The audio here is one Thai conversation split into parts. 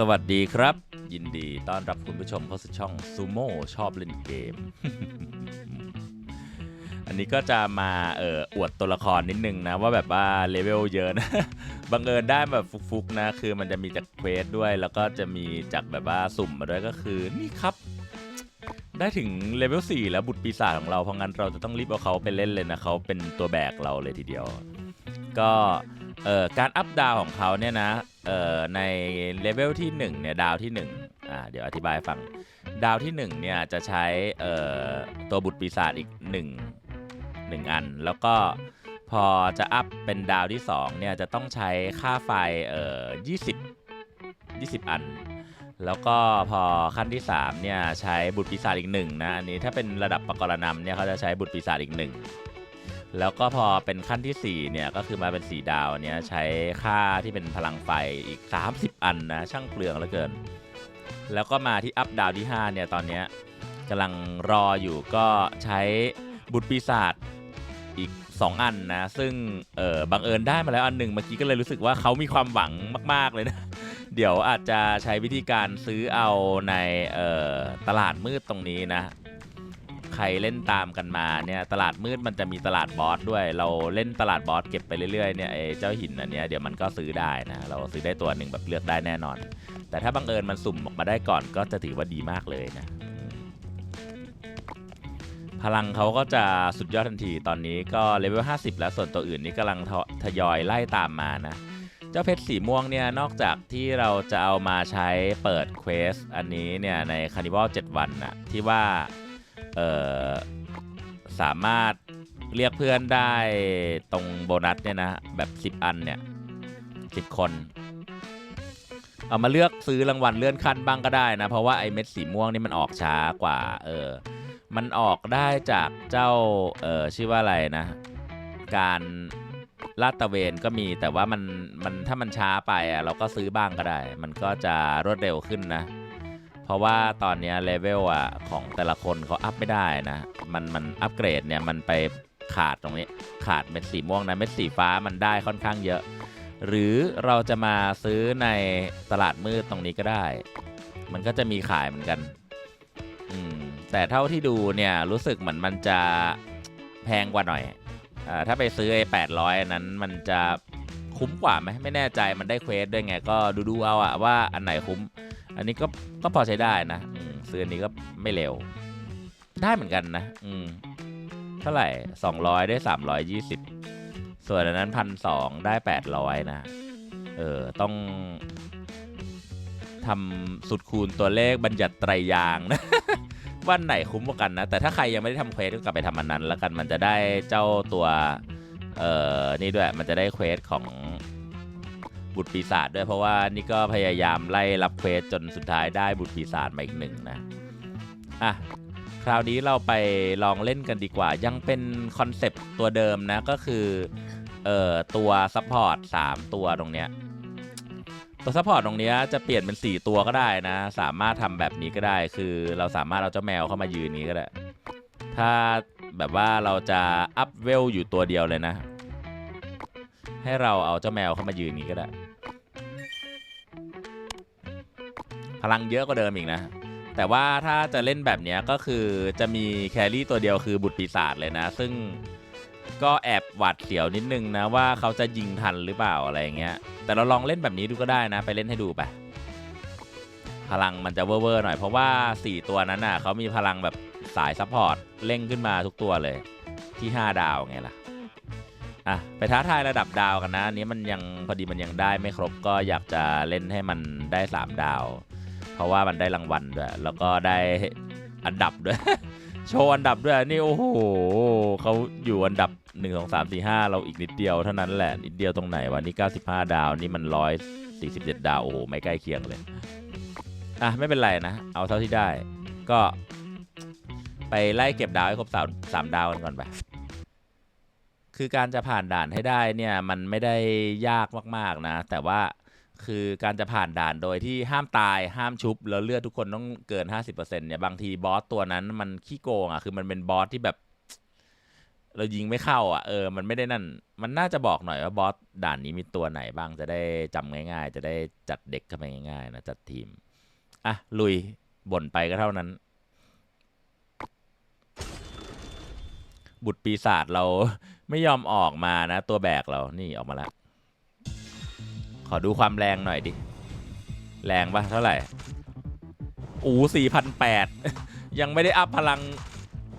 สวัสดีครับ ยินดีต้อนรับคุณผู้ชมเข้าสู่ช่องซูโม่ชอบเล่นเกม อันนี้ก็จะมาเอ่ออวดตัวละครนิดนึงนะ ว่าแบบว่าเลเวลเยอะนะ บังเอิญได้แบบฟุกๆนะ คือมันจะมีจากเควสด้วย แล้วก็จะมีจากแบบว่าสุ่มมาด้วยก็คือนี่ครับ ได้ถึงเลเวล4แล้วบุตรปีศาจของเราเพราะงั้นเราจะต้องรีบเอาเขาไปเล่นเลยนะเขาเป็นตัวแบกเราเลยทีเดียว ก็ เอ่อการอัพดาวของเขาเนี่ยนะเอ่อในเลเวลที่1เนี่ยดาวที่1อ่าเดี๋ยวอธิบายฟังดาวที่1เนี่ยจะใช้เอ่อตัวบุตรปีศาจอีก 1 1 อัน แล้วก็พอจะอัพเป็นดาวที่2เนี่ยจะต้องใช้ค่าไฟเอ่อ20 20 อัน แล้วก็พอขั้นที่3เนี่ยใช้บุตรปีศาจอีกหนึ่งนะอันนี้ถ้าเป็นระดับปกรณำเนี่ยเขาจะใช้บุตรปีศาจอีกหนึ่ง แล้วก็พอเป็นขั้นที่ 4 เนี่ยก็คือมาเป็น 4 ดาวเนี่ยใช้ค่าที่เป็นพลังไฟอีก 30 อันนะช่างเปลืองเหลือเกิน แล้วก็มาที่อัพดาวที่ 5 เนี่ยตอนเนี้ยกำลังรออยู่ก็ใช้บุตรปีศาจอีก 2 อันนะ ซึ่งเออบังเอิญได้มาแล้วอันหนึ่งเมื่อกี้ก็เลยรู้สึกว่าเขามีความหวังมาก ๆ เลยนะ เดี๋ยวอาจจะใช้วิธีการซื้อเอาในออตลาดมืดตรงนี้นะ ใครเล่นตามกันมาเนี่ยตลาดมืดมันจะมีตลาดบอสด้วย เราเล่นตลาดบอสเก็บไปเรื่อยๆเนี่ยไอ้เจ้าหินอันเนี้ยเดี๋ยวมันก็ซื้อได้นะเราซื้อได้ตัวหนึ่งแบบเลือกได้แน่นอน แต่ถ้าบังเอิญมันสุ่มออกมาได้ก่อนก็จะถือว่าดีมากเลยนะพลังเขาก็จะสุดยอดทันทีตอนนี้ก็เลเวล50 แล้วส่วนตัวอื่นนี่กำลังททยอยไล่ตามมานะเจ้าเพชรสีม่วงเนี่ยนอกจากที่เราจะเอามาใช้เปิดเควสอันนี้เนี่ยในคานิวัล7วันนะที่ว่า สามารถเรียกเพื่อนได้ตรงโบนัสเนี่ยนะ แบบ 10 อันเนี่ย10คน เอามาเลือกซื้อรางวัลเลื่อนขั้นบ้างก็ได้นะ เพราะว่าไอ้เม็ดสีม่วงนี่มันออกช้ากว่า เออ มันออกได้จากเจ้า เออชื่อว่าอะไรนะ การลาดตะเวนก็มีแต่ว่ามันมันถ้ามันช้าไปอะเราก็ซื้อบ้างก็ได้ มันก็จะรวดเร็วขึ้นนะ เพราะว่าตอนนี้เลเวลอะของแต่ละคนเขาอัพไม่ได้นะ มันมันอัปเกรดเนี่ยมันไปขาดตรงนี้ขาดเม็ดสีม่วงนะเม็ดสีฟ้ามันได้ค่อนข้างเยอะ หรือเราจะมาซื้อในตลาดมืดตรงนี้ก็ได้ มันก็จะมีขายเหมือนกันอืมแต่เท่าที่ดูเนี่ยรู้สึกเหมือนมันจะแพงกว่าหน่อยอ่าถ้าไปซื้อไอ้แปดร้อยนั้นมันจะคุ้มกว่าไหมไม่แน่ใจมันได้เควสด้วยไงก็ดูดูเอาอะว่าอันไหนคุ้ม อันนี้ก็ก็พอใช้ได้นะซื้ออันนี้ก็ไม่เร็ว ได้เหมือนกันนะ อืมเท่าไหร่ 200 ได้ 320 ส่วนอันนั้นพันสองได้ 800 นะ เออ ต้องทำสุดคูณตัวเลขบัญญัติไตรยางนะวันไหนคุ้มกว่ากันนะ แต่ถ้าใครยังไม่ได้ทำเควสก็กลับไปทำอันนั้น แล้วกันมันจะได้เจ้าตัว เอ่อ นี่ด้วยมันจะได้เควสของ บุตรปีศาจด้วย เพราะว่านี่ก็พยายามไล่รับเควสจนสุดท้ายได้บุตรปีศาจมาอีกหนึ่งนะอะคราวนี้เราไปลองเล่นกันดีกว่า ยังเป็นคอนเซปต์ตัวเดิมนะก็คือเอ่อตัวซัพพอร์ต3ตัวตรงเนี้ยตัวซัพพอร์ตตรงเนี้ยจะเปลี่ยนเป็น 4 ตัวก็ได้นะ สามารถทำแบบนี้ก็ได้คือเราสามารถเอาเจ้าแมวเข้ามายืนนี้ก็ได้ ถ้าแบบว่าเราจะอัพเวลอยู่ตัวเดียวเลยนะ ให้เราเอาเจ้าแมวเข้ามายืนนี้ก็ได้ พลังเยอะกว่าเดิมอีกนะ แต่ว่าถ้าจะเล่นแบบนี้ก็คือจะมีแครี่ตัวเดียวคือบุตรปีศาจเลยนะ ซึ่งก็แอบหวาดเสียวนิดนึงนะว่าเขาจะยิงทันหรือเปล่าอะไรอย่างเงี้ย แต่เราลองเล่นแบบนี้ดูก็ได้นะ ไปเล่นให้ดูไป พลังมันจะเวอร์ๆหน่อยเพราะว่า 4 ตัวนั้นน่ะเขามีพลังแบบสายซัพพอร์ตเร่งขึ้นมาทุกตัวเลยที่ 5 ดาวไงล่ะอะไปท้าทายระดับดาวกันนะอันนี้มันยังพอดีมันยังได้ไม่ครบก็อยากจะเล่นให้มันได้ 3 ดาว เพราะว่ามันได้รางวัลด้วยแล้วก็ได้อันดับด้วย โชว์อันดับด้วยนี่โอ้โหเขาอยู่อันดับ 1 2 3 4 5 เราอีกนิดเดียวเท่านั้นแหละนิดเดียวตรงไหนวะนี่ 95 ดาวนี่มัน 147 ดาวโอ้โหไม่ใกล้เคียงเลยอะไม่เป็นไรนะ เอาเท่าที่ได้ก็ ไปไล่เก็บดาวให้ครบสามสามดาวกันก่อนไปคือการจะผ่านด่านให้ได้เนี่ยมันไม่ได้ยากมากๆนะ แต่ว่า คือการจะผ่านด่านโดยที่ห้ามตายห้ามชุบ แล้วเลือดทุกคนต้องเกิน 50%เนี่ยบางทีบอสตัวนั้นมันขี้โกงอะคือมันเป็นบอสที่แบบ เรายิงไม่เข้า อะเออมันไม่ได้นั่น มันน่าจะบอกหน่อยว่าบอสด่านนี้มีตัวไหนบ้างจะได้จำง่าย ๆ จะได้จัดเด็กเข้าไปง่ายๆนะจัดทีมอะลุยบ่นไปก็เท่านั้น บุตรปีศาจเราไม่ยอมออกมานะ ตัวแบกเรานี่ออกมาแล้ว ขอดูความแรงหน่อยดิ แรงปะเท่าไหร่อู้สี่พันแปดยังไม่ได้อัพพลัง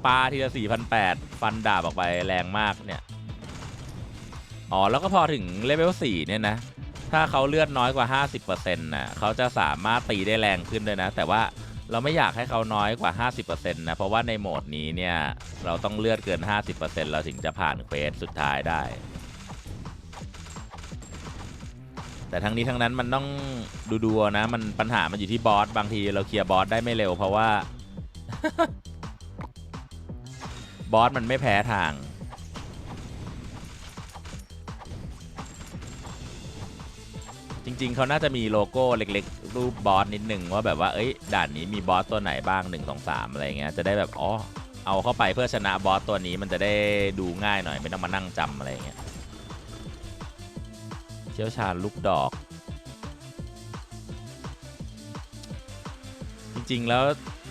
ปลาทีละสี่พันแปดฟันดาบออกไปแรงมากเนี่ย อ๋อ แล้วก็พอถึงเลเวลสี่เนี่ยนะ ถ้าเขาเลือดน้อยกว่า 50%นะเขาจะสามารถตีได้แรงขึ้นด้วยนะ แต่ว่าเราไม่อยากให้เขาน้อยกว่า 50%นะ เพราะว่าในโหมดนี้เนี่ย เราต้องเลือดเกิน 50%เราถึงจะผ่านเควสสุดท้ายได้ แต่ทั้งนี้ทั้งนั้นมันต้องดูดูนะ มันปัญหามันอยู่ที่บอสบางทีเราเคลียร์บอสได้ไม่เร็วเพราะว่า บอสมันไม่แพ้ทาง จริง ๆ เขาน่าจะมีโลโก้เล็ก ๆ รูปบอสนิดหนึ่งว่าแบบว่าเอ้ยด่านนี้มีบอสตัวไหนบ้าง 1 2 3 อะไรเงี้ยจะได้แบบอ๋อเอาเข้าไปเพื่อชนะบอสตัวนี้มันจะได้ดูง่ายหน่อยไม่ต้องมานั่งจำอะไรเงี้ย ชี่ยวชาญลูกดอก จริงๆแล้ว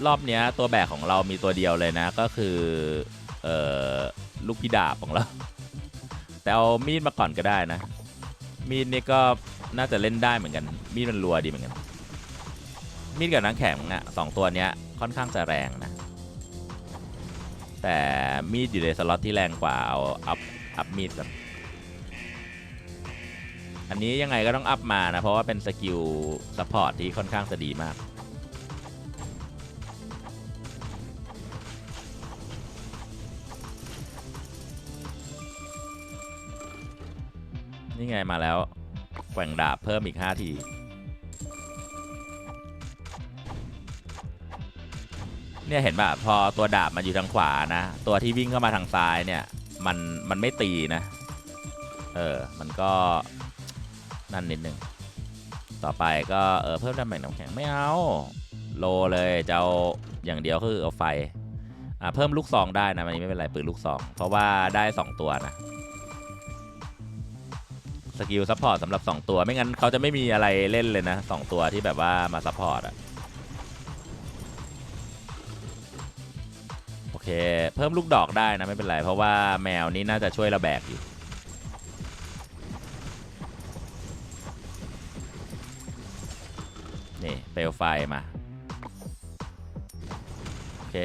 รอบเนี้ยตัวแบกของเรามีตัวเดียวเลยนะ ก็คือเอ่อลูกพี่ดาบของเรา แต่เอามีดมาก่อนก็ได้นะ มีดนี่ก็น่าจะเล่นได้เหมือนกัน มีดมันรัวดีเหมือนกัน มีดกับนังแข็งอะสองตัวเนี้ยค่อนข้างจะแรงนะ แต่มีดอยู่ในสล็อตที่แรงกว่าเอาอัพอัพมีดก่อน อันนี้ยังไงก็ต้องอัพมานะ เพราะว่าเป็นสกิลซัพพอร์ตที่ค่อนข้างจะดีมาก นี่ไงมาแล้วแกว่งดาบเพิ่มอีก 5 ทีเนี่ยเห็นป่ะพอตัวดาบมันอยู่ทางขวานะ ตัวที่วิ่งเข้ามาทางซ้ายเนี่ย มันมันไม่ตีนะ เออ มันก็ นั่นนิดนึงต่อไปก็เออเพิ่มดาเมจน้ำแข็งไม่เอา โลเลยจะเอาอย่างเดียวคือเอาไฟอ่าเพิ่มลูกซองได้นะมันนี้ไม่เป็นไรปืนลูกซองเพราะว่าได้ 2 ตัวนะสกิลซัพพอร์ตสำหรับ 2 ตัวไม่งั้นเขาจะไม่มีอะไรเล่นเลยนะ 2 ตัวที่แบบว่ามาซัพพอร์ตอะโอเค เพิ่มลูกดอกได้นะไม่เป็นไร เพราะว่าแมวนี้น่าจะช่วยเราแบกอยู่ เปลวไฟมา โอเค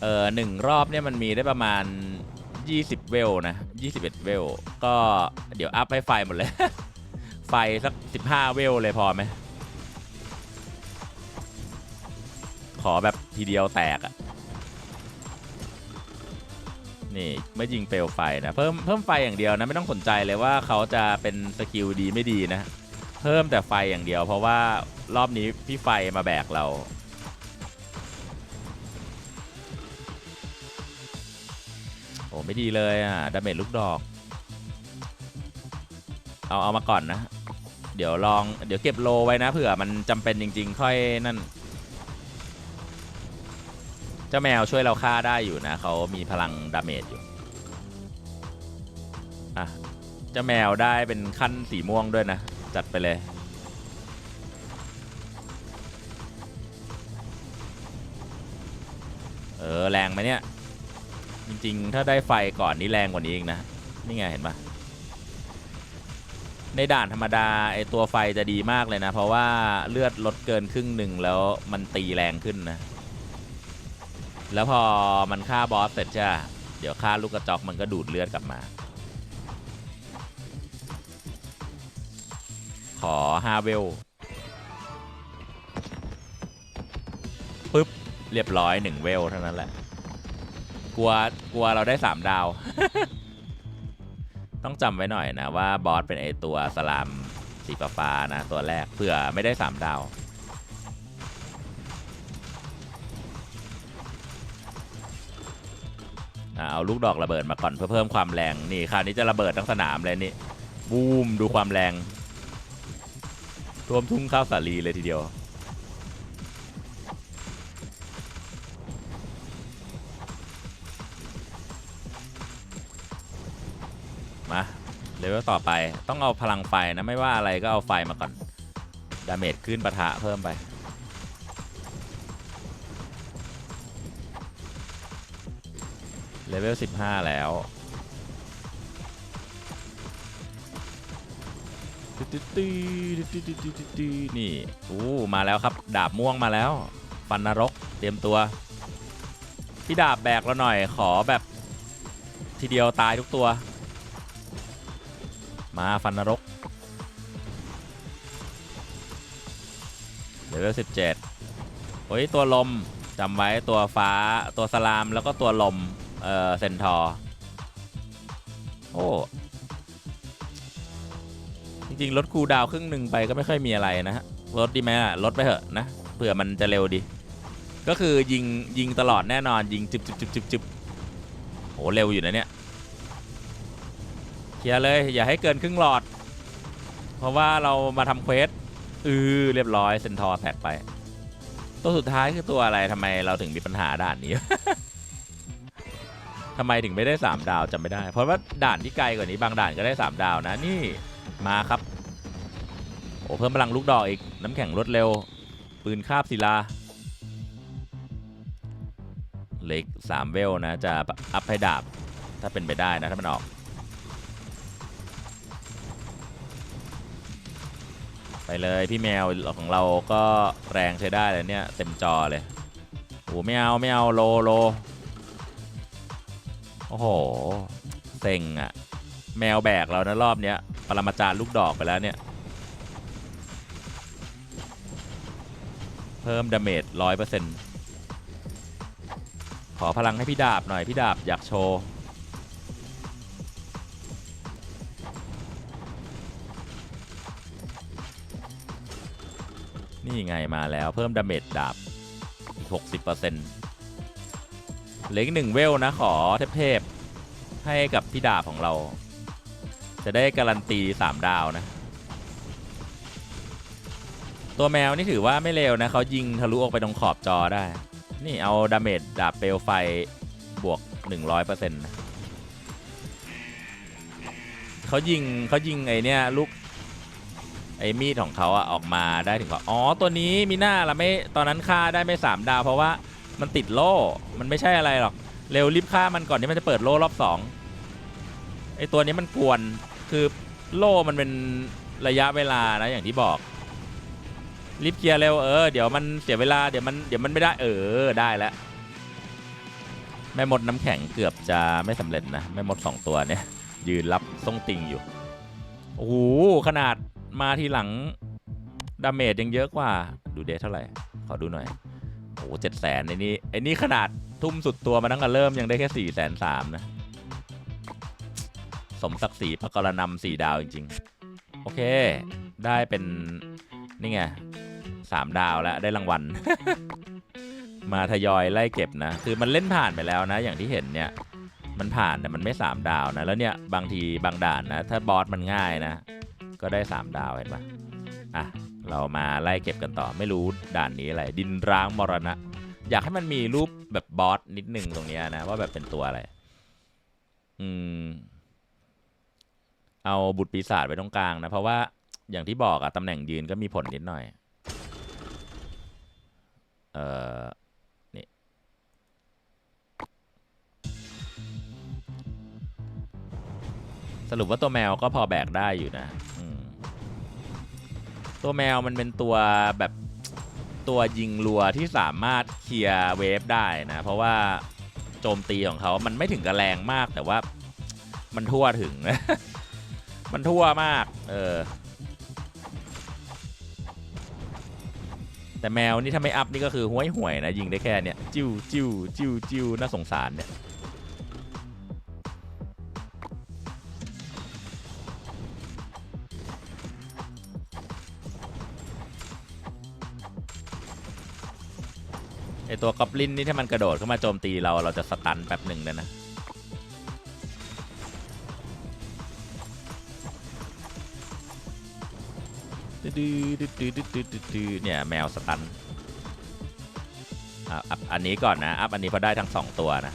เออหนึ่งรอบเนี่ยมันมีได้ประมาณ 20 เวลนะ21 เวล ก็เดี๋ยวอัพให้ไฟหมดเลย ไฟสัก 15 เวลเลยพอไหม ขอแบบทีเดียวแตกอะ่ะนี่ไม่ยิงเปลวไฟนะ เพิ่มเพิ่มไฟอย่างเดียวนะ ไม่ต้องสนใจเลยว่าเขาจะเป็นสกิลดีไม่ดีนะ เพิ่มแต่ไฟอย่างเดียว เพราะว่ารอบนี้พี่ไฟมาแบกเราโอ้ไม่ดีเลยอะดาเมจลูกดอก เอาเอามาก่อนนะ เดี๋ยวลองเดี๋ยวเก็บโลไว้นะเผื่อมันจำเป็นจริง ๆ ค่อยนั่น เจ้าแมวช่วยเราฆ่าได้อยู่นะเขามีพลังดาเมจอยู่อะเจ้าแมวได้เป็นขั้นสีม่วงด้วยนะ จัดไปเลย เออ แรงไหมเนี่ย จริง ๆ ถ้าได้ไฟก่อนนี่แรงกว่านี้เองนะ นี่ไง เห็นปะในด่านธรรมดา ไอตัวไฟจะดีมากเลยนะ เพราะว่าเลือดลดเกินครึ่งหนึ่งแล้วมันตีแรงขึ้นนะ แล้วพอมันฆ่าบอสเสร็จใช่ปะเดี๋ยวฆ่าลูกกระจอกมันก็ดูดเลือดกลับมา ขอฮาเวลปึ๊บ เรียบร้อยหนึ่งเวลเท่านั้นแหละ กลัวกลัวเราได้สามดาว ต้องจำไว้หน่อยนะว่าบอสเป็นไอตัวสลามสีฟ้านะ ตัวแรกเผื่อไม่ได้สามดาวเอาลูกดอกระเบิดมาก่อนเพื่อเพิ่มความแรง นี่คราวนี้จะระเบิดทั้งสนามเลยนี่ บูมดูความแรง ท่วมทุ่งข้าวสาลีเลยทีเดียว มาเลเวลต่อไปต้องเอาพลังไฟนะไม่ว่าอะไรก็เอาไฟมาก่อน ดาเมจขึ้นปะทะเพิ่มไปเลเวล15 แล้ว นี่อู้มาแล้วครับ ดาบม่วงมาแล้ว ฟันนรกเตรียมตัว พี่ดาบแบกเราหน่อยขอแบบ ทีเดียวตายทุกตัว มาฟันนรกเลเวล17โอ้ยตัวลมจำไว้ตัวฟ้าตัวสลามแล้วก็ตัวลม เอ่อเซนทอร์โอ้ ริงๆลดคูลดาวน์ครึ่งหนึ่งไปก็ไม่ค่อยมีอะไรนะฮะลดดีไหมล่ะลดไปเถอะนะเผื่อมันจะเร็วดี ก็คือยิงยิงตลอดแน่นอนยิงจึบจึบจึบจึบจึบโหเร็วอยู่นะเนี่ยเคลียร์เลยอย่าให้เกินครึ่งหลอด เพราะว่าเรามาทำเควสอือเรียบร้อยเซนทอร์แตกไป ตัวสุดท้ายคือตัวอะไรทำไมเราถึงมีปัญหาด่านนี้ ทำไมถึงไม่ได้ 3 ดาวจำไม่ได้ เพราะว่าด่านที่ไกลกว่านี้บางด่านก็ได้ 3 ดาวนะนี่ มาครับ โอ้เพิ่มพลังลูกดอกอีก น้ำแข็งรวดเร็ว ปืนคาบศิลา เล็กสามเวลนะ จะอัพให้ดาบ ถ้าเป็นไปได้นะ ถ้ามันออก ไปเลยพี่แมวของเราก็แรงใช้ได้เลยเนี่ย เต็มจอเลยโอ้ไม่เอาไม่เอาโลโล โอ้โห เซ็งอะ แมวแบกเรานะรอบเนี้ยปรมาจารย์ลูกดอกไปแล้วเนี่ย เพิ่มดาเมจร้อยเปอร์เซ็นต์ขอพลังให้พี่ดาบหน่อย พี่ดาบอยากโชว์นี่ไงมาแล้วเพิ่มดาเมจดาบอีก 60%เหลืออีกหนึ่งเวลนะขอเทพๆให้กับพี่ดาบของเรา จะได้การันตี 3 ดาวนะ ตัวแมวนี่ถือว่าไม่เลวนะเขายิงทะลุออกไปตรงขอบจอได้ นี่เอาดาเมจดาบเปลวไฟบวก 100%นะเขายิงเขายิงไอเนี้ยลูกไอ้มีดของเขาอะออกมาได้ถึงกว่าอ๋อตัวนี้มีหน้าละไม่ตอนนั้นฆ่าได้ไม่สามดาว เพราะว่ามันติดโล่ มันไม่ใช่อะไรหรอก เร็วรีบฆ่ามันก่อนที่มันจะเปิดโล่รอบสองไอ้ตัวนี้มันกวน คือโล่มันเป็นระยะเวลานะอย่างที่บอกรีบเคลียร์เร็วเออเดี๋ยวมันเสียเวลาเดี๋ยวมันเดี๋ยวมันไม่ได้เออได้แล้วแม่มดน้ำแข็งเกือบจะไม่สำเร็จนะแม่มดสองตัวเนี่ยยืนรับทรงติงอยู่โอ้โหขนาดมาทีหลังดาเมจยังเยอะกว่าดูเดทเท่าไหร่ขอดูหน่อยโอ้โหเจ็ดแสนไอ้นี่ไอ้นี่ขนาดทุ่มสุดตัวมาตั้งแต่เริ่มยังได้แค่สี่แสนสามนะ สมศักดิ์ศรีพระกรณำสี่ดาวจริง ๆ โอเค ได้เป็น นี่ไงสามดาวแล้วได้รางวัล มาทยอยไล่เก็บนะ คือมันเล่นผ่านไปแล้วนะ อย่างที่เห็นเนี่ย มันผ่านแต่มันไม่สามดาวนะ แล้วเนี่ยบางทีบางด่านนะ ถ้าบอสมันง่ายนะ ก็ได้3ดาวเห็นปะอะ เรามาไล่เก็บกันต่อ ไม่รู้ด่านนี้อะไร ดินร้างมรณะ อยากให้มันมีรูปแบบบอสนิดนึงตรงเนี้ยนะ ว่าแบบเป็นตัวอะไร อืม เอาบุตรปีศาจไว้ตรงกลางนะ เพราะว่าอย่างที่บอกอะตำแหน่งยืนก็มีผลนิดหน่อย เออนี่สรุปว่าตัวแมวก็พอแบกได้อยู่นะตัวแมวมันเป็นตัวแบบตัวยิงรัวที่สามารถเคลียร์เวฟได้นะ เพราะว่าโจมตีของเขามันไม่ถึงกับแรงมากแต่ว่ามันทั่วถึงนะ มันทั่วมาก เออ แต่แมวนี่ถ้าไม่อัพนี่ก็คือห้วยห่วยๆนะ ยิงได้แค่เนี่ยจิ้วจิ้วจิ้วจิ้วน่าสงสารเนี่ยไอตัวกอบลินนี่ถ้ามันกระโดดเข้ามาโจมตีเราเราจะสตันแป๊บหนึ่งนะนะ เนี่ยแมวสตันอัพอันนี้ก่อนนะ อัพอันนี้พอได้ทั้งสองตัวนะ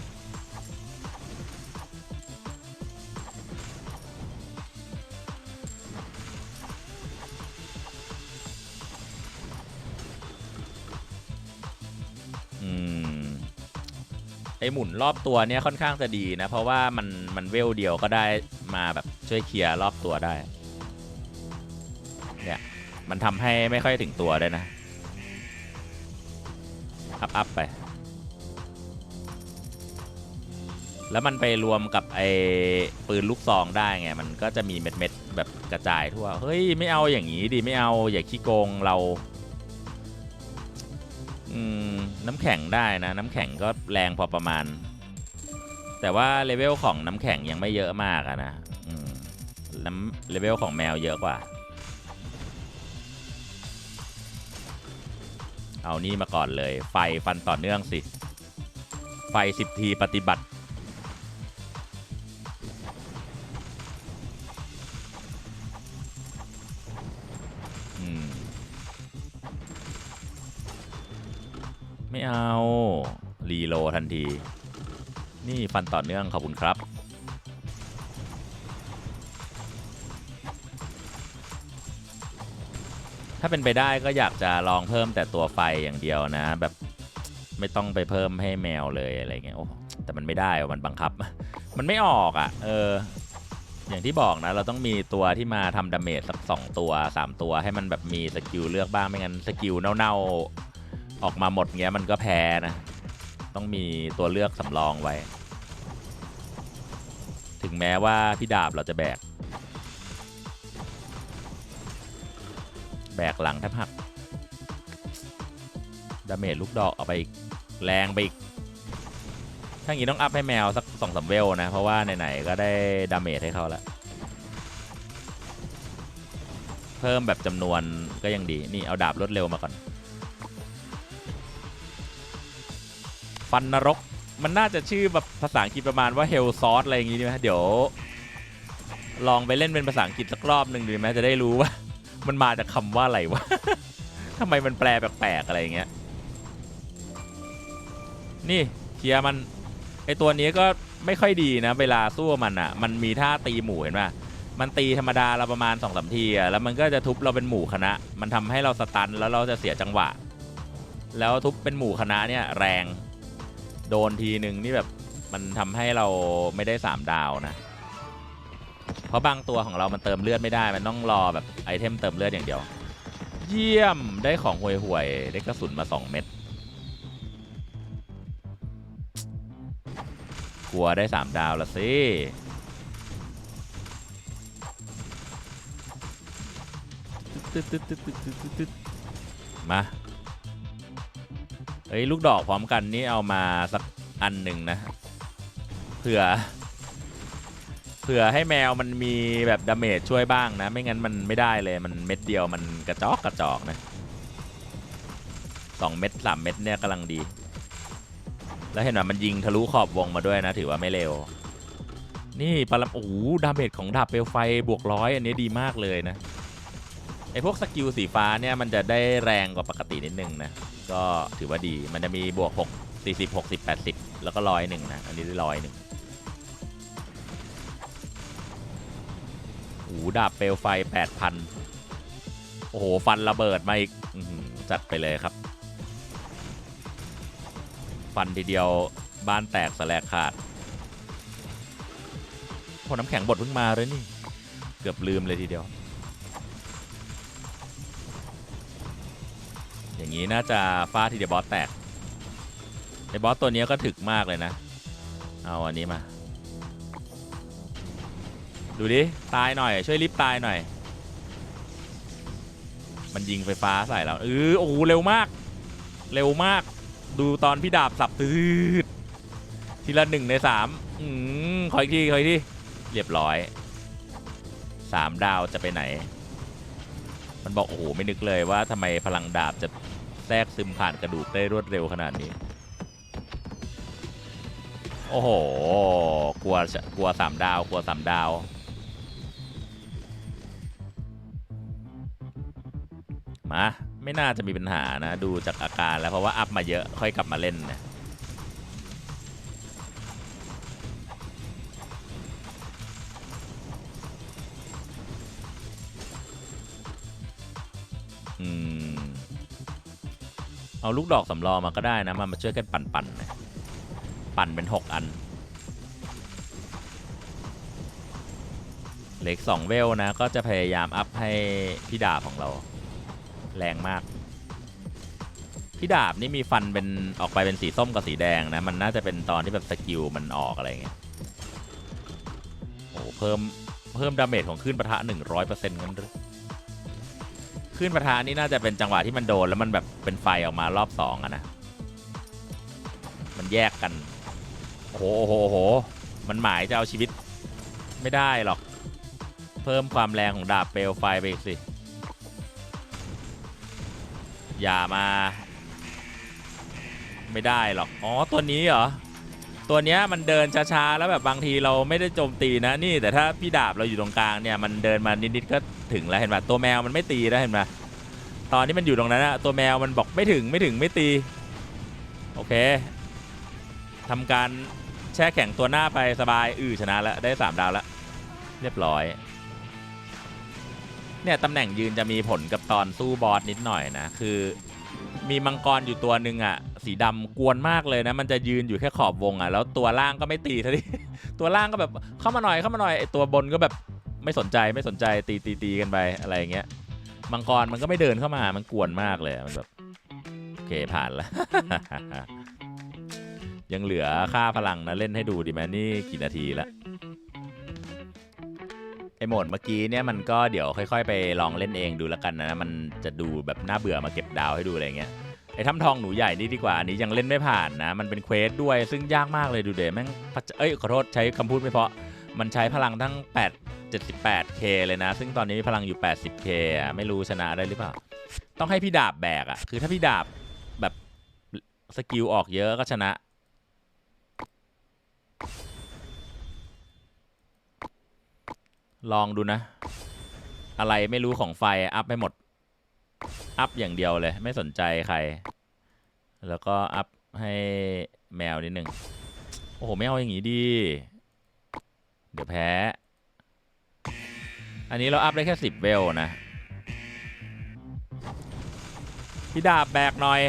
อืม ไอหมุนรอบตัวเนี่ยค่อนข้างจะดีนะ เพราะว่ามันมันเวลเดียวก็ได้มาแบบช่วยเคลียร์รอบตัวได้ มันทำให้ไม่ค่อยถึงตัวด้วยนะ อัพอัพไป แล้วมันไปรวมกับไอ้ปืนลูกซองได้ไง มันก็จะมีเม็ดเม็ดๆแบบกระจายทั่ว เฮ้ย ไม่เอาอย่างนี้ดิไม่เอาอย่าขี้โกงเรา อืม น้ำแข็งได้นะ น้ำแข็งก็แรงพอประมาณ แต่ว่าเลเวลของน้ำแข็งยังไม่เยอะมากอะนะอืมน้ำเลเวลของแมวเยอะกว่า เอานี่มาก่อนเลย ไฟฟันต่อเนื่องสิ ไฟสิบทีปฏิบัติ ไม่เอา รีโลทันที นี่ฟันต่อเนื่องขอบคุณครับ ถ้าเป็นไปได้ก็อยากจะลองเพิ่มแต่ตัวไฟอย่างเดียวนะ แบบไม่ต้องไปเพิ่มให้แมวเลยอะไรเงี้ยโอ้แต่มันไม่ได้มันบังคับ มันไม่ออกอะ่ะ เออ อย่างที่บอกนะ เราต้องมีตัวที่มาทำดาเมจสักสองตัวสามตัวให้มันแบบมีสกิลเลือกบ้างไม่งั้นสกิลเน่าๆออกมาหมดเงี้ยมันก็แพ้นะ ต้องมีตัวเลือกสำรองไว้ ถึงแม้ว่าพี่ดาบเราจะแบก แบกหลังแทบหักดาเมจลูกดอกเอาไปอีกแรงไปอีกถ้างี้ต้องอัพให้แมวสักสองสามเวลนะ เพราะว่าไหนๆก็ได้ดาเมจให้เขาแล้วเพิ่มแบบจำนวนก็ยังดี นี่เอาดาบรวดเร็วมาก่อน ฟันนรก มันน่าจะชื่อแบบภาษาอังกฤษประมาณว่า Hell s o u r c e อะไรอย่างงี้ดีไหมเดี๋ยว ลองไปเล่นเป็นภาษาอังกฤษสักรอบหนึ่งดีไหมจะได้รู้ว่า มันมาจากคำว่าอะไรวะ ทำไมมันแปลแปลกๆอะไรอย่างเงี้ย นี่เคลียร์มันไอตัวนี้ก็ไม่ค่อยดีนะ เวลาสู้มันอะ มันมีท่าตีหมู่เห็นป่ะ มันตีธรรมดาเราประมาณ2อสามทีอะแล้วมันก็จะทุบเราเป็นหมู่คณะ มันทำให้เราสตันแล้วเราจะเสียจังหวะ แล้วทุบเป็นหมู่คณะเนี่ยแรง โดนทีหนึ่งนี่แบบมันทำให้เราไม่ได้3ดาวนะ เพราะบางตัวของเรามันเติมเลือดไม่ได้ มันต้องรอแบบไอเทมเติมเลือดอย่างเดียว เยี่ยมได้ของห่วยห่วยๆได้กระสุนมา 2 เม็ดกลัวได้ 3 ดาวละสิมาเฮ้ยลูกดอกพร้อมกันนี่เอามาสักอันหนึ่งนะเผื่อ เผื่อให้แมวมันมีแบบดาเมจช่วยบ้างนะ ไม่งั้นมันไม่ได้เลยมันเม็ดเดียวมันกระจอกกระจอกนะสองเม็ดสามเม็ดเนี่ยกำลังดี แล้วเห็นว่ามันยิงทะลุขอบวงมาด้วยนะถือว่าไม่เร็ว นี่ปรมโอ้โหดาเมจของดาบเปลวไฟบวกร้อยอันนี้ดีมากเลยนะไอพวกสกิลสีฟ้าเนี่ยมันจะได้แรงกว่าปกตินิดนึงนะก็ถือว่าดีมันจะมีบวก 6 40 60 80 แล้วก็ร้อยหนึ่งนะอันนี้ได้ร้อยหนึ่ง หดาบเปลวไฟ 8,000 โอ้โห ฟันระเบิดมาอีกจัดไปเลยครับ ฟันทีเดียวบ้านแตกสแลกขาดโอ้น้ำแข็งบดเพิ่งมาเลยนี่ เกือบลืมเลยทีเดียว อย่างนี้น่าจะฟาดทีเดียวบอสแตกไอ้บอสตัวนี้ก็ถึกมากเลยนะ เอาอันนี้มา ดูดิ ตายหน่อย ช่วยรีบตายหน่อย มันยิงไฟฟ้าใส่เราเออโอ้โหเร็วมาก เร็วมาก ดูตอนพี่ดาบสับตืดทีละหนึ่งในสามอืมขออีกทีขออีกทีเรียบร้อยสามดาวจะไปไหน มันบอกโอ้โหไม่นึกเลยว่าทำไมพลังดาบจะแทรกซึมผ่านกระดูกได้รวดเร็วขนาดนี้ โอ้โห กลัว กลัวสามดาว กลัวสามดาว มา ไม่น่าจะมีปัญหานะ ดูจากอาการแล้วเพราะว่าอัพมาเยอะค่อยกลับมาเล่นนะอืมเอาลูกดอกสำรองมาก็ได้นะ มามาช่วยกันปั่นๆนะปั่นเป็น 6 อัน เหล็ก2เวลนะ ก็จะพยายามอัพให้พี่ดาบของเรา แรงมาก พี่ดาบนี่มีฟันเป็นออกไปเป็นสีส้มกับสีแดงนะ มันน่าจะเป็นตอนที่แบบสกิลมันออกอะไรเงี้ยโอ้โหเพิ่มเพิ่มดาเมจของคลื่นปะทะ100%งั้นหรือคลื่นปะทะนี่น่าจะเป็นจังหวะที่มันโดนแล้วมันแบบเป็นไฟออกมารอบสองอะนะ มันแยกกันโอ้โหโอ้โหโอ้โหมันหมายจะเอาชีวิตไม่ได้หรอก เพิ่มความแรงของดาบเปลวไฟไปอีกสิ อย่ามา ไม่ได้หรอกอ๋อตัวนี้เหรอตัวเนี้ยมันเดินช้าๆแล้วแบบบางทีเราไม่ได้โจมตีนะนี่ แต่ถ้าพี่ดาบเราอยู่ตรงกลางเนี่ยมันเดินมานิดๆก็ถึงแล้วเห็นปะตัวแมวมันไม่ตีแล้วเห็นปะตอนที่มันอยู่ตรงนั้นอะตัวแมวมันบอกไม่ถึงไม่ถึงไม่ตีโอเคทำการแช่แข็งตัวหน้าไปสบายอือชนะแล้วได้สามดาวแล้วเรียบร้อย เนี่ยตำแหน่งยืนจะมีผลกับตอนสู้บอสนิดหน่อยนะ คือ มีมังกรอยู่ตัวหนึ่งอะสีดำกวนมากเลยนะ มันจะยืนอยู่แค่ขอบวงอะแล้วตัวล่างก็ไม่ตีทีตัวล่างก็แบบเข้ามาหน่อยเข้ามาหน่อยไอตัวบนก็แบบไม่สนใจไม่สนใจตีตีตีกันไปอะไรอย่างเงี้ยมังกรมันก็ไม่เดินเข้ามามันกวนมากเลยมันแบบโอเคผ่านละยังเหลือค่าพลังนะเล่นให้ดูดีไหมนี่กี่นาทีละ ไอโหมดเมื่อกี้เนี่ยมันก็เดี๋ยวค่อย ๆ ไปลองเล่นเองดูแล้วกันนะมันจะดูแบบน่าเบื่อมาเก็บดาวให้ดูอะไรเงี้ยไอ้ถ้ำทองหนูใหญ่นี่ดีกว่าอันนี้ยังเล่นไม่ผ่านนะ มันเป็นเควสด้วยซึ่งยากมากเลยดูเดแม่งพัชเอ้ยขอโทษใช้คำพูดไม่เพาะ มันใช้พลังทั้ง 8 78k เลยนะ ซึ่งตอนนี้มีพลังอยู่ 80k อะไม่รู้ชนะได้หรือเปล่า ต้องให้พี่ดาบแบกอะคือถ้าพี่ดาบแบบสกิลออกเยอะก็ชนะ ลองดูนะ อะไรไม่รู้ของไฟอัพให้หมด อัพอย่างเดียวเลย ไม่สนใจใคร แล้วก็อัพให้แมวนิดหนึ่งโอ้โห ไม่เอาอย่างงี้ดี เดี๋ยวแพ้ อันนี้เราอัพได้แค่สิบเวลนะ พี่ดาบแบกหน่อย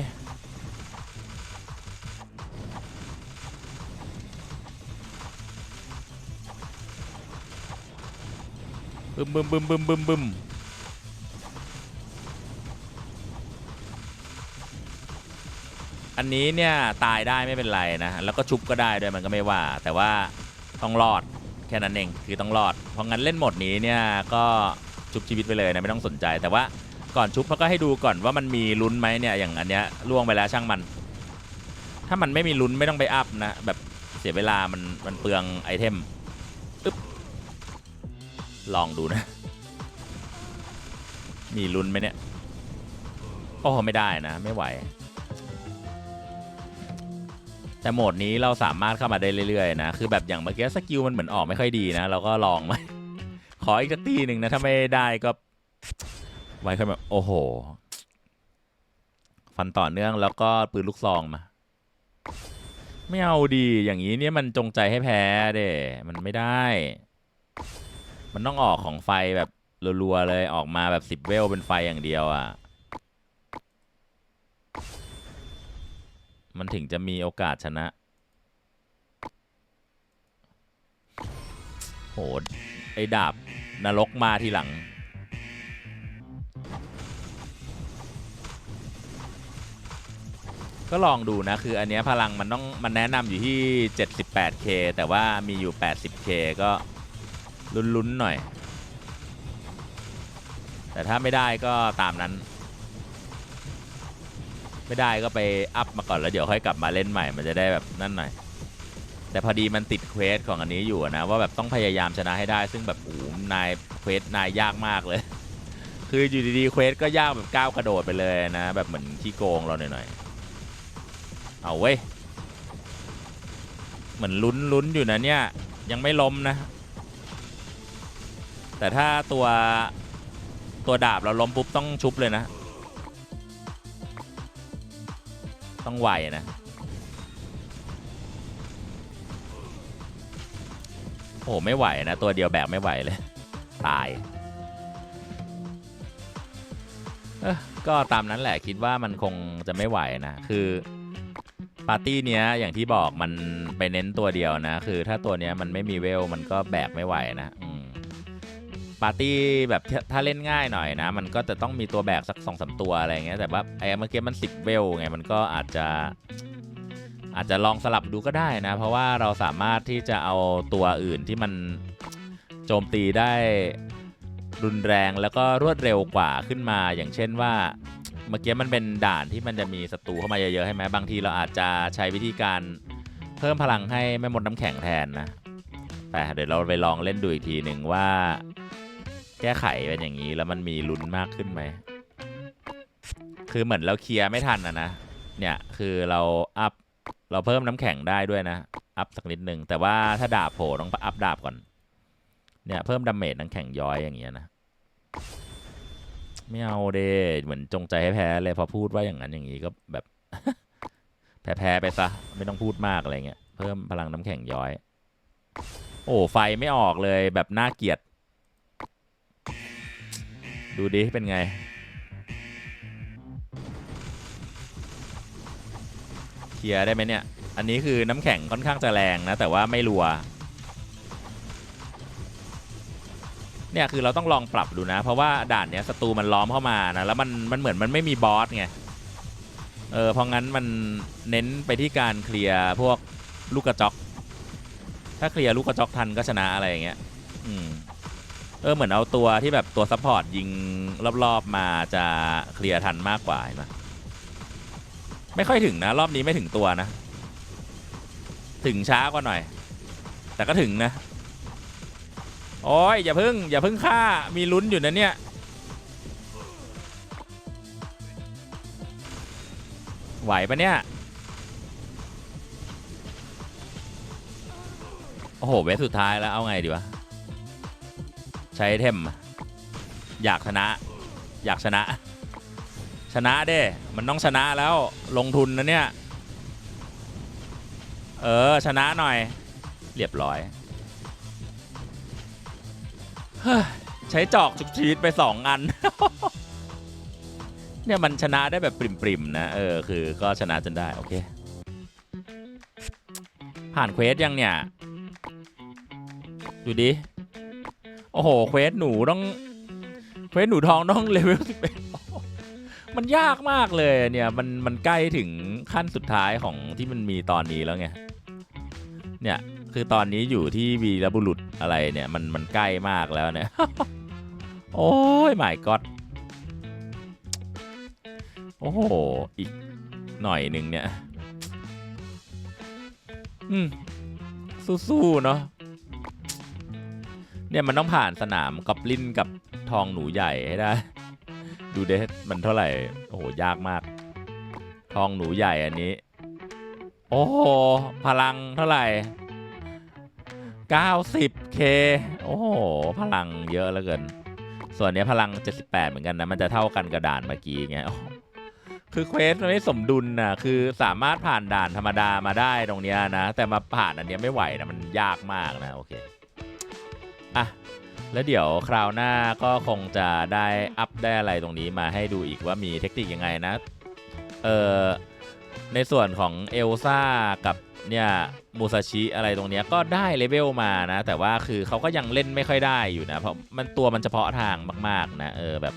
บึมบึมบึมบึมบึมบึมอันนี้เนี่ยตายได้ไม่เป็นไรนะแล้วก็ชุบก็ได้ด้วยมันก็ไม่ว่า แต่ว่าต้องรอดแค่นั้นเองคือต้องรอด เพราะงั้นเล่นหมดนี้เนี่ยก็ชุบชีวิตไปเลยนะไม่ต้องสนใจ แต่ว่าก่อนชุบเขาก็ให้ดูก่อนว่ามันมีลุ้นไหมเนี่ยอย่างอันเนี้ยล่วงไปแล้วช่างมัน ถ้ามันไม่มีลุ้นไม่ต้องไปอัพนะแบบเสียเวลามันมันเปลืองไอเทม ลองดูนะ มีลุ้นไหมเนี่ย โอ้ไม่ได้นะ ไม่ไหว แต่โหมดนี้เราสามารถเข้ามาได้เรื่อยๆนะ คือแบบอย่างเมื่อกี้สกิลมันเหมือนออกไม่ค่อยดีนะ เราก็ลองไหมขออีกสักทีหนึ่งนะ ถ้าไม่ได้ก็ไว้ขึ้นแบบโอ้โห ฟันต่อเนื่องแล้วก็ปืนลูกซองมาไม่เอาดีอย่างนี้เนี่ยมันจงใจให้แพ้เด้มันไม่ได้ มันต้องออกของไฟแบบรัวๆเลยออกมาแบบสิบเวลเป็นไฟอย่างเดียวอะ่ะ มันถึงจะมีโอกาสชนะ โห ไอ้ดาบนรกมาทีหลัง ก็ลองดูนะ คืออันเนี้ยพลังมันต้อง มันแนะนำอยู่ที่ 78k แต่ว่ามีอยู่ 80k ก็ ลุ้นๆหน่อย แต่ถ้าไม่ได้ก็ตามนั้น ไม่ได้ก็ไปอัพมาก่อนแล้วเดี๋ยวค่อยกลับมาเล่นใหม่มันจะได้แบบนั่นหน่อย แต่พอดีมันติดเควสของอันนี้อยู่นะว่าแบบต้องพยายามชนะให้ได้ ซึ่งแบบโอ้นายเควสนายยากมากเลย คืออยู่ดีๆเควสก็ยากแบบก้าวกระโดดไปเลยนะ แบบเหมือนขี้โกงเราหน่อยๆเอาเว้ยเหมือนลุ้นลุ้นอยู่นะเนี่ยยังไม่ล้มนะ แต่ถ้าตัวตัวดาบเราล้มปุ๊บต้องชุบเลยนะ ต้องไหวนะโอ้ไม่ไหวนะ ตัวเดียวแบกไม่ไหวเลย ตายเออก็ตามนั้นแหละคิดว่ามันคงจะไม่ไหวนะ คือปาร์ตี้เนี้ยอย่างที่บอกมันไปเน้นตัวเดียวนะ คือถ้าตัวเนี้ยมันไม่มีเวลมันก็แบกไม่ไหวนะอื ปาร์ตี้แบบถ้าเล่นง่ายหน่อยนะ มันก็จะต้องมีตัวแบกสักสองสามตัวอะไรเงี้ยแต่ว่าไอ้เมื่อกี้มันสิบเวลไงมันก็อาจจะอาจจะลองสลับดูก็ได้นะ เพราะว่าเราสามารถที่จะเอาตัวอื่นที่มันโจมตีได้รุนแรงแล้วก็รวดเร็วกว่าขึ้นมา อย่างเช่นว่าเมื่อกี้มันเป็นด่านที่มันจะมีศัตรูเข้ามาเยอะๆใช่ไหมบางทีเราอาจจะใช้วิธีการเพิ่มพลังให้แม่มดน้ำแข็งแทนนะแต่เดี๋ยวเราไปลองเล่นดูอีกทีหนึ่งว่า แก้ไขเป็นอย่างนี้แล้วมันมีลุ้นมากขึ้นไหม คือเหมือนเราเคลียร์ไม่ทันอะนะ เนี่ยคือเราอัพเราเพิ่มน้ำแข็งได้ด้วยนะ อัพสักนิดนึงแต่ว่าถ้าดาบโผล่ต้องอัพดาบก่อน เนี่ยเพิ่มดาเมจน้ำแข็งย้อยอย่างเงี้ยนะ ไม่เอาเดเหมือนจงใจให้แพ้เลยพอพูดว่าอย่างนั้นอย่างนี้ก็แบบแพ้แพ้ๆไปซะไม่ต้องพูดมากอะไรเงี้ยเพิ่มพลังน้ำแข็งย้อย โอ้ไฟไม่ออกเลยแบบน่าเกลียด ดูดิเป็นไง เคลียร์ได้ไหมเนี่ย อันนี้คือน้ำแข็งค่อนข้างจะแรงนะ แต่ว่าไม่รัว เนี่ยคือเราต้องลองปรับดูนะ เพราะว่าด่านเนี้ยศัตรูมันล้อมเข้ามานะ แล้วมันมันเหมือนมันไม่มีบอสไง เออเพราะงั้นมันเน้นไปที่การเคลียร์พวกลูกกระจอก ถ้าเคลียร์ลูกกระจอกทันก็ชนะอะไรอย่างเงี้ย อืม เออเหมือนเอาตัวที่แบบตัวซัพพอร์ตยิงรอบๆมาจะเคลียร์ทันมากกว่าเห็นไหมไม่ค่อยถึงนะ รอบนี้ไม่ถึงตัวนะ ถึงช้ากว่าหน่อย แต่ก็ถึงนะโอ้ยอย่าพึ่งอย่าพึ่งฆ่ามีลุ้นอยู่นะเนี่ยไหวปะเนี่ยโอ้โหเวทสุดท้ายแล้วเอาไงดีวะ ช้ไอเทม อยากชนะ อยากชนะ ชนะเด้ มันต้องชนะแล้วลงทุนนะเนี่ย เออ ชนะหน่อย เรียบร้อยเฮ้ยใช้จอกจุกชีวิตไปสองอัน เนี่ยมันชนะได้แบบปริมๆนะ เออ คือก็ชนะจนได้ โอเค ผ่านเควสยังเนี่ย ดูดิ โอ้โหเควสหนูต้องเควสหนูทองต้องเลเวลสิบเอ็ดมันยากมากเลยเนี่ยมันมันใกล้ถึงขั้นสุดท้ายของที่มันมีตอนนี้แล้วไงเนี่ยคือตอนนี้อยู่ที่วีรบุรุษอะไรเนี่ยมันมันใกล้มากแล้วเนี่ยโอ้ยหมายก็โอ้โหอีกหน่อยหนึ่งเนี่ย อืมสู้ๆเนาะ เนี่ยมันต้องผ่านสนามกับลินกับทองหนูใหญ่ให้ได้ ดูเดมันเท่าไหร่ โอ้โห ยากมาก ทองหนูใหญ่อันนี้ โอ้โห พลังเท่าไหร่ 90k โอ้โห พลังเยอะเหลือเกิน ส่วนนี้พลัง 78 เหมือนกันนะ มันจะเท่ากันกับด่านเมื่อกี้ไงคือเควสมันไม่สมดุลนะคือสามารถผ่านด่านธรรมดามาได้ตรงเนี้ยนะ แต่มาผ่านอันเนี้ยไม่ไหวนะ มันยากมากนะ โอเค แล้วเดี๋ยวคราวหน้าก็คงจะได้อัพได้อะไรตรงนี้มาให้ดูอีกว่ามีเทคนิคยังไงนะเออในส่วนของเอลซ่ากับเนี่ยมูซาชิอะไรตรงเนี้ยก็ได้เลเวลมานะ แต่ว่าคือเขาก็ยังเล่นไม่ค่อยได้อยู่นะ เพราะมันตัวมันเฉพาะทางมาก ๆ นะ เออแบบ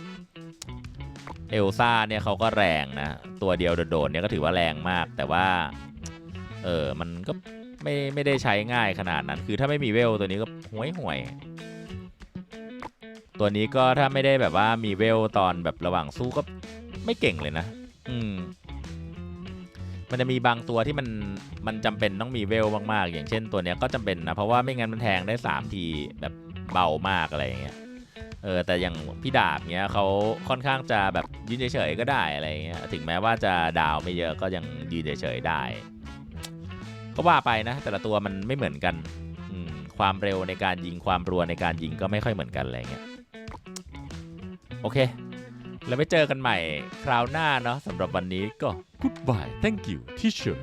เอลซ่าเนี่ยเขาก็แรงนะ ตัวเดียวโดดๆเนี่ยก็ถือว่าแรงมาก แต่ว่า เออมันก็ไม่ไม่ได้ใช้ง่ายขนาดนั้น คือถ้าไม่มีเวลตัวนี้ก็ห่วยห่วย ตัวนี้ก็ถ้าไม่ได้แบบว่ามีเวลตอนแบบระหว่างสู้ก็ไม่เก่งเลยนะ อืม มันจะมีบางตัวที่มันมันจำเป็นต้องมีเวลมากๆ อย่างเช่นตัวเนี้ยก็จำเป็นนะ เพราะว่าไม่งั้นมันแทงได้ 3 ทีแบบเบามากอะไรอย่างเงี้ย เออ แต่อย่างพี่ดาบเนี้ยเขาค่อนข้างจะแบบยืนเฉยๆก็ได้อะไรเงี้ย ถึงแม้ว่าจะดาวไม่เยอะก็ยังยืนเฉยๆได้ ก็ว่าไปนะ แต่ละตัวมันไม่เหมือนกันอืมความเร็วในการยิงความรัวในการยิงก็ไม่ค่อยเหมือนกันอะไรเงี้ย โอเค แล้วไปเจอกันใหม่คราวหน้าเนาะสำหรับวันนี้ก็ goodbye thank you teacher